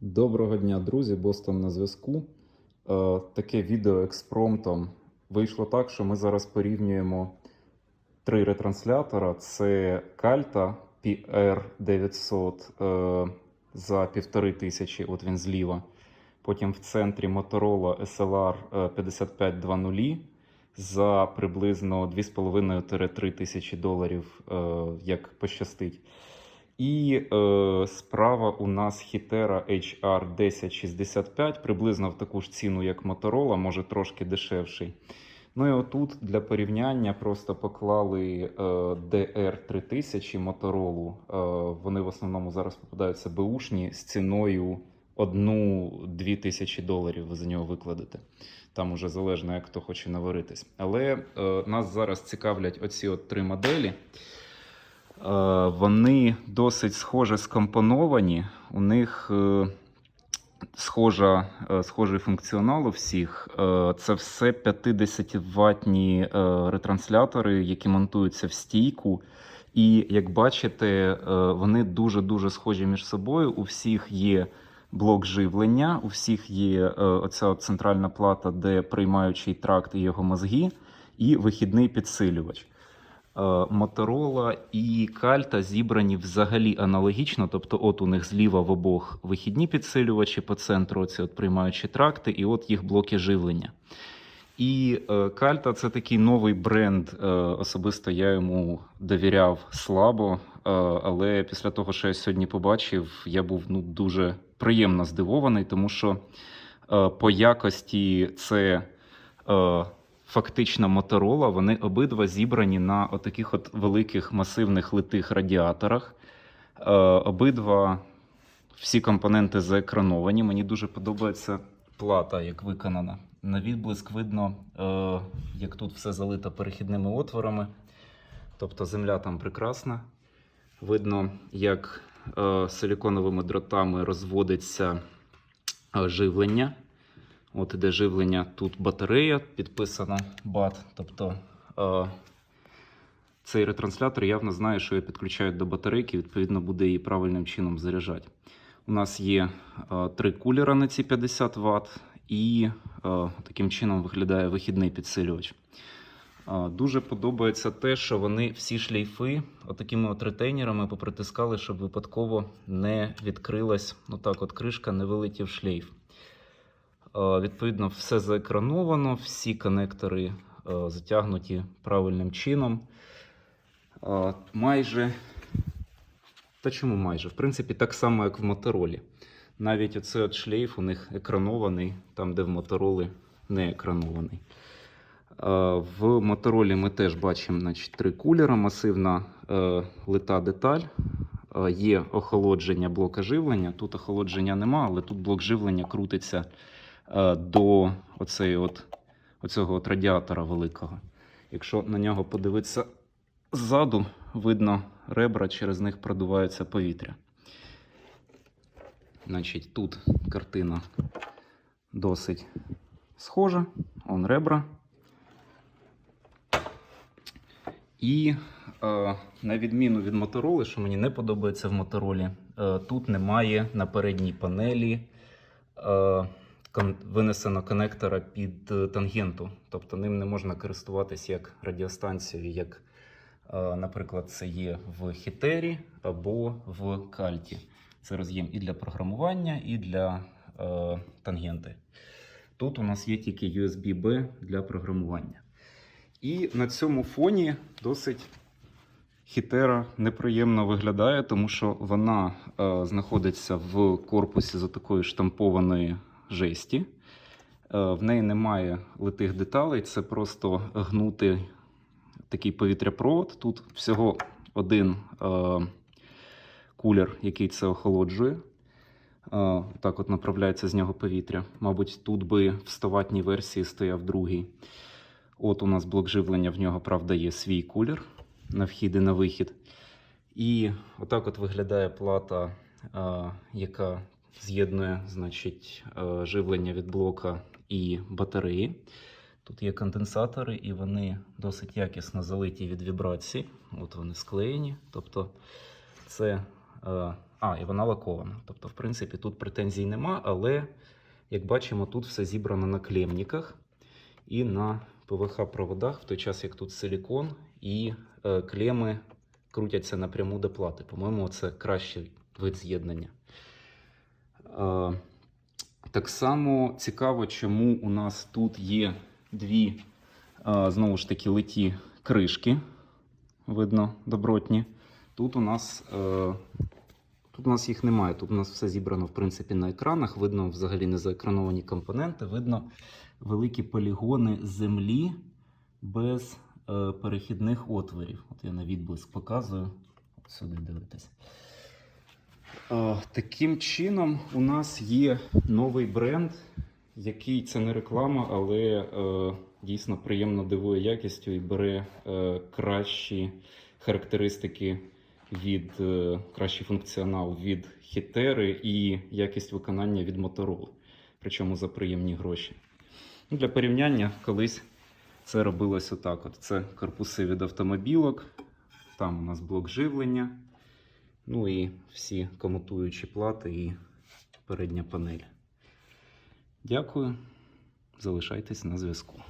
Доброго дня, друзі! Бостон на зв'язку. Е, Таке відео експромтом. Вийшло так, що ми зараз порівнюємо три ретранслятора: це Кальта PR900 е, за півтори тисячі, от він зліва. Потім в центрі Motorola SLR е, 5520 за приблизно 2,5-3 тисячі доларів, е, як пощастить. І е, справа у нас Hitera HR 1065, приблизно в таку ж ціну, як Motorola, може трошки дешевший. Ну і отут для порівняння просто поклали е, DR3000 Motorola. Е, вони в основному зараз попадаються беушні з ціною 1-2 тисячі доларів ви за нього викладете. Там уже залежно, як хто хоче наваритись. Але е, нас зараз цікавлять оці от три моделі. Е, Вони досить схоже скомпоновані. У них е, схожа, е, схожий функціонал у всіх. Це все 50-ваттні е, ретранслятори, які монтуються в стійку. І як бачите, вони дуже-дуже схожі між собою. У всіх є блок живлення, у всіх є оця центральна плата, де приймаючий тракт і його мозги, і вихідний підсилювач. Е, Motorola і Кальта зібрані взагалі аналогічно, тобто, от у них зліва в обох вихідні підсилювачі по центру, ці от приймаючі тракти, і от їх блоки живлення. І е, Кальта це такий новий бренд. Е, особисто я йому довіряв слабо. Але після того, що я сьогодні побачив, я був ну, дуже приємно здивований, тому що по якості це. Фактично Motorola, вони обидва зібрані на отаких от великих масивних литих радіаторах. Е, обидва всі компоненти заекрановані. Мені дуже подобається плата, як виконана. На відблиск видно, е, як тут все залито перехідними отворами. Тобто земля там прекрасна. Видно, як е, силіконовими дротами розводиться е, живлення. От іде живлення, тут батарея, підписана BAT. Тобто е, цей ретранслятор явно знає, що я підключаю до батарейки, відповідно, буде її правильним чином заряджати. У нас є е, три кулера на ці 50 Вт, і е, таким чином виглядає вихідний підсилювач. Е, Дуже подобається те, що вони всі шлейфи отакими от ретейнерами попритискали, щоб випадково не відкрилась отак от кришка, не вилетів шлейф. Е, Відповідно, все заекрановано, всі конектори е, затягнуті правильним чином. Е, Майже. Та чому майже? В принципі, так само, як в моторолі. Навіть оцей от шлейф у них екранований, там, де в мотороли не екранований. В моторолі ми теж бачимо значить, три кулера, масивна лита деталь. Є охолодження блока живлення. Тут охолодження нема, але тут блок живлення крутиться до оцеї от, оцього от радіатора великого. Якщо на нього подивитися ззаду, видно ребра, через них продувається повітря. Значить, тут картина досить схожа. Он ребра. І е, на відміну від Мотороли, що мені не подобається в Моторолі, е, тут немає на передній панелі е, винесено конектора під е, тангенту. Тобто ним не можна користуватись як радіостанцією, як, е, наприклад, це є в Хітері або в Кальті. Це роз'єм і для програмування, і для е, тангенти. Тут у нас є тільки USB-B для програмування. І на цьому фоні досить хітера неприємно виглядає, тому що вона е, знаходиться в корпусі з такої штампованої жесті. Е, в неї немає литих деталей, це просто гнутий такий повітряпровод. Тут всього один е, кулер, який це охолоджує. Е, так от направляється з нього повітря. Мабуть, тут би в 100-ваттній версії стояв другий. От у нас блок живлення, в нього, правда, є свій кулер на вхід і на вихід. І отак от виглядає плата, е, яка з'єднує значить, е, живлення від блока і батареї. Тут є конденсатори, і вони досить якісно залиті від вібрацій. От вони склеєні. Тобто це. е, А, і вона лакована. Тобто, в принципі, тут претензій нема, але, як бачимо, тут все зібрано на клемниках і на ПВХ-проводах, в той час як тут силікон і е, клеми крутяться напряму до плати. По-моєму, це кращий вид з'єднання. Е, так само цікаво, чому у нас тут є дві, е, знову ж таки, литі кришки. Видно, добротні. Тут у нас. Е, Тут у нас їх немає. Тут у нас все зібрано в принципі на екранах. Видно взагалі не заекрановані компоненти. Видно великі полігони землі без перехідних отворів. От я на відблиск показую. Сюди дивитесь. Е, таким чином, у нас є новий бренд, який це не реклама, але е, дійсно приємно дивує якістю і бере е, кращі характеристики від кращий функціонал від Хітери і якість виконання від Motorola, причому за приємні гроші. Ну, Для порівняння, колись це робилось отак: от. це корпуси від автомобілок, там у нас блок живлення, ну і всі комутуючі плати і передня панель. Дякую. Залишайтесь на зв'язку.